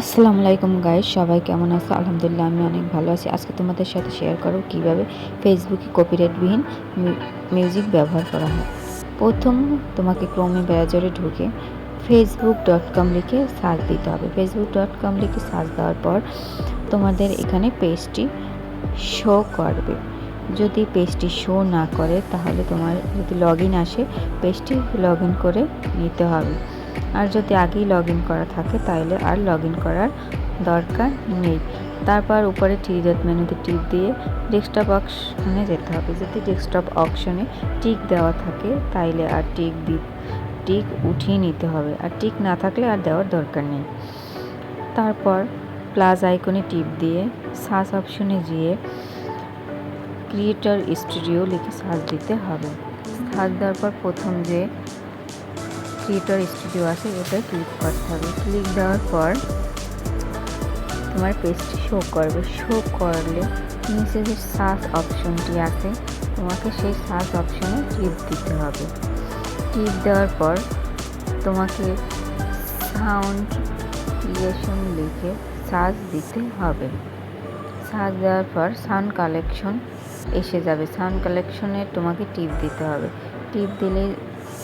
আসসালামু আলাইকুম গাইস সবাই কেমন আছো? আলহামদুলিল্লাহ আমি অনেক ভালো আছি। আজকে তোমাদের সাথে শেয়ার করো কীভাবে ফেসবুকে কপিরাইটবিহীন মিউজিক ব্যবহার করা হয়। প্রথম তোমাকে ক্রোমে ব্রাউজারে ঢুকে ফেসবুক ডট কম লিখে সার্চ দিতে হবে। ফেসবুক ডট কম লিখে সার্চ দেওয়ার পর তোমাদের এখানে পেজটি শো করবে। যদি পেজটি শো না করে, তাহলে তোমার যদি লগ ইন আসে পেজটি লগ ইন করে নিতে হবে। আর যদি আগেই লগ ইন করা থাকে তাহলে আর লগ ইন করার দরকার নেই। তারপর উপরে টি ডট মেনুতে টিপ দিয়ে ডেস্কটপ অপশনে যেতে হবে। যদি ডেস্কটপ অপশনে টিক দেওয়া থাকে, তাইলে আর টিক দি টিক উঠিয়ে নিতে হবে। আর টিক না থাকলে আর দেওয়ার দরকার নেই। তারপর প্লাস আইকনে টিপ দিয়ে সার্চ অপশনে গিয়ে ক্রিয়েটর স্টুডিও লিখে সার্চ দিতে হবে। সার্চ দেওয়ার পর প্রথম যে ক্রিয়েটর স্টুডিও আছে এটা ক্লিক করতে হবে। ক্লিক দেওয়ার পর তোমার পেজটি শো করবে। শো করলে নিচে যে সার্চ অপশনটি আছে, তোমাকে সেই সার্চ অপশনে টিপ দিতে হবে। টিপ দেওয়ার পর তোমাকে সাউন্ড ক্রিয়েশন লিখে সার্চ দিতে হবে। সার্চ দেওয়ার পর সাউন্ড কালেকশন এসে যাবে। সাউন্ড কালেকশনে তোমাকে টিপ দিতে হবে। টিপ দিলে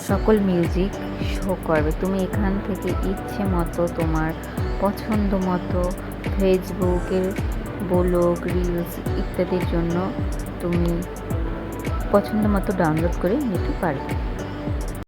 সকল মিউজিক শো করবে। তুমি এখান থেকে ইচ্ছে মতো তোমার পছন্দ মতো ফেসবুকের ব্লগ রিলস ইত্যাদির জন্য তুমি পছন্দ মতো ডাউনলোড করে নিতে পারবে।